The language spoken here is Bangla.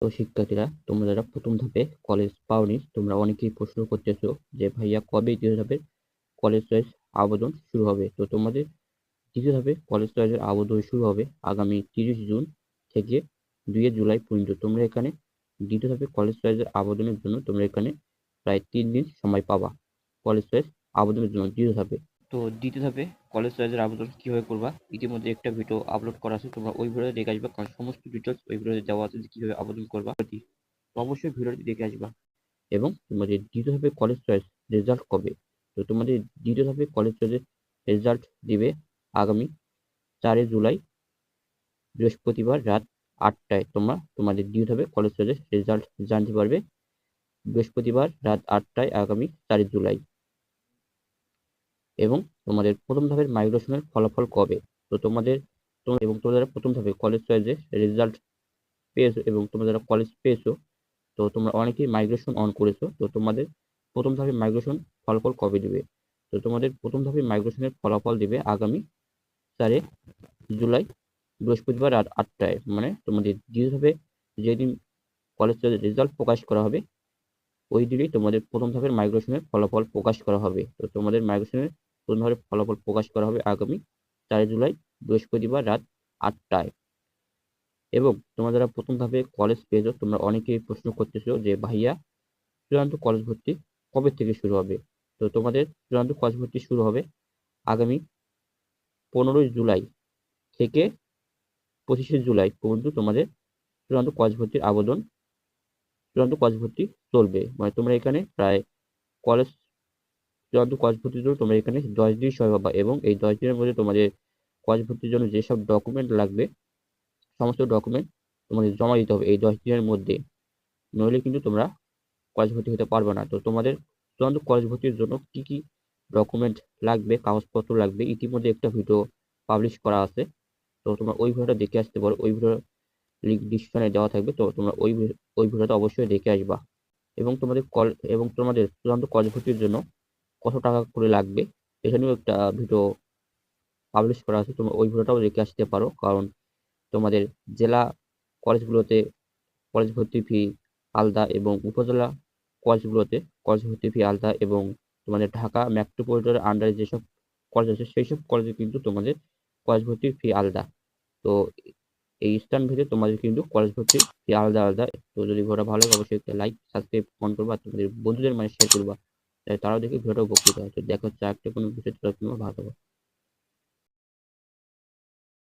তো শিক্ষার্থীরা, তোমরা যারা প্রথম ধাপে কলেজ পাওনি, তোমরা অনেকেই প্রশ্ন করতেছো যে, ভাইয়া, কবে দ্বিতীয় ধাপে কলেজ চয়েস আবেদন শুরু হবে? তো তোমাদের দ্বিতীয় ধাপে কলেজ চয়েসের আবেদন শুরু হবে আগামী তিরিশ জুন থেকে দুই জুলাই পর্যন্ত। তোমরা এখানে দ্বিতীয় ধাপে কলেজ চয়েসের আবেদনের জন্য তোমরা এখানে প্রায় তিন দিন সময় পাবা। কলেজ চয়েস আবেদনের জন্য দ্বিতীয় ধাপে। তো দ্বিতীয় ধাপে কলেজ চয়েসের আবেদন কীভাবে করবা? ইতিমধ্যে একটা ভিডিও আপলোড করা আছে, তোমরা ওই ভিডিও দেখে আসবা। কারণ সমস্ত ডিটেলস ওই ভিডিওতে দেওয়া আছে কীভাবে আবেদন করবা। অবশ্যই ভিডিওটি দেখে আসবা। এবং তোমাদের দ্বিতীয় ধাপে কলেজ চয়েস রেজাল্ট কবে? তো তোমাদের দ্বিতীয় ধাপে কলেজ চয়েসের রেজাল্ট দিবে আগামী চারে জুলাই, বৃহস্পতিবার রাত আটটায়। তোমরা তোমাদের দ্বিতীয় ধাপে কলেজ চয়েসের রেজাল্ট জানতে পারবে। বৃহস্পতিবার রাত আটটায় আগামী চারে জুলাই। এবং তোমাদের প্রথম ধাপের মাইগ্রেশনের ফলাফল কবে? তো তোমাদের এবং তোমরা যারা প্রথম ধাপে কলেজ চয়েসে রেজাল্ট পেয়েছ এবং তোমরা যারা কলেজ পেয়েছ, তো তোমরা অনেকেই মাইগ্রেশন অন করেছ, তো তোমাদের প্রথম ধাপে মাইগ্রেশন ফলাফল কবে দিবে? তো তোমাদের প্রথম ধাপে মাইগ্রেশনের ফলাফল দিবে আগামী চারে জুলাই, বৃহস্পতিবার রাত আটটায়। মানে তোমাদের দ্বিতীয় ধাপে যেদিন কলেজ রেজাল্ট প্রকাশ করা হবে, ওই দিনই তোমাদের প্রথম ধাপের মাইগ্রেশনের ফলাফল প্রকাশ করা হবে। তো তোমাদের মাইগ্রেশনের প্রথম ফলাফল প্রকাশ করা হবে আগামী চারই জুলাই বৃহস্পতিবার রাত আটটায়। এবং তোমরা যারা প্রথম ধাপে কলেজ পেয়েছ, তোমরা অনেকেই প্রশ্ন করতেছো যে, ভাইয়া, চূড়ান্ত কলেজ ভর্তি কবে থেকে শুরু হবে? তো তোমাদের চূড়ান্ত কলেজ ভর্তি শুরু হবে আগামী পনেরোই জুলাই থেকে পঁচিশে জুলাই পর্যন্ত তোমাদের চূড়ান্ত কলেজ ভর্তির আবেদন, চূড়ান্ত কলেজ ভর্তি চলবে। মানে তোমরা এখানে প্রায় কলেজ চূড়ান্ত কলেজ ভর্তির জন্য তোমরা এখানে দশ দিন সময় পাবা এবং এই দশ দিনের মধ্যে তোমাদের কলেজ ভর্তির জন্য যেসব ডকুমেন্ট লাগবে, সমস্ত ডকুমেন্ট তোমাদের জমা দিতে হবে এই দশ দিনের মধ্যে। নইলে কিন্তু তোমরা কলেজ ভর্তি হতে পারবে না। তো তোমাদের চূড়ান্ত কলেজ ভর্তির জন্য কী কী ডকুমেন্ট লাগবে, কাগজপত্র লাগবে, ইতিমধ্যে একটা ভিডিও পাবলিশ করা আছে। তো তোমরা ওই ভিডিওটা দেখে আসতে পারো। ওই ভিডিও লিঙ্ক ডিসক্রিপশনে দেওয়া থাকবে। তো তোমরা ওই ওই ভিডিওটা অবশ্যই দেখে আসবা। এবং তোমাদের কল এবং তোমাদের চূড়ান্ত কলেজ ভর্তির জন্য কত টাকা করে লাগবে, এখানেও একটা ভিডিও পাবলিশ করা আছে। তোমরা ওই ভিডিওটাও দেখে আসতে পারো। কারণ তোমাদের জেলা কলেজগুলোতে কলেজ ভর্তি ফি আলাদা এবং উপজেলা কলেজগুলোতে কলেজ ভর্তি ফি আলাদা এবং তোমাদের ঢাকা মেট্রোপলিটনের আন্ডারে যেসব কলেজ আছে সেই সব কলেজে কিন্তু তোমাদের কলেজ ভর্তির ফি আলাদা। তো এই স্থান ভেদে তোমাদের কিন্তু কলেজ ভর্তির ফি আলাদা আলাদা। তো যদি ভিডিওটা ভালো লাগে, অবশ্যই লাইক সাবস্ক্রাইব কমেন্ট করবা। তোমাদের বন্ধুদের মানে শেয়ার করবা। তারাও দেখি ভিডিওটা উপকৃত হয়। তো দেখা হচ্ছে একটা কোনো বিষয় ভালো।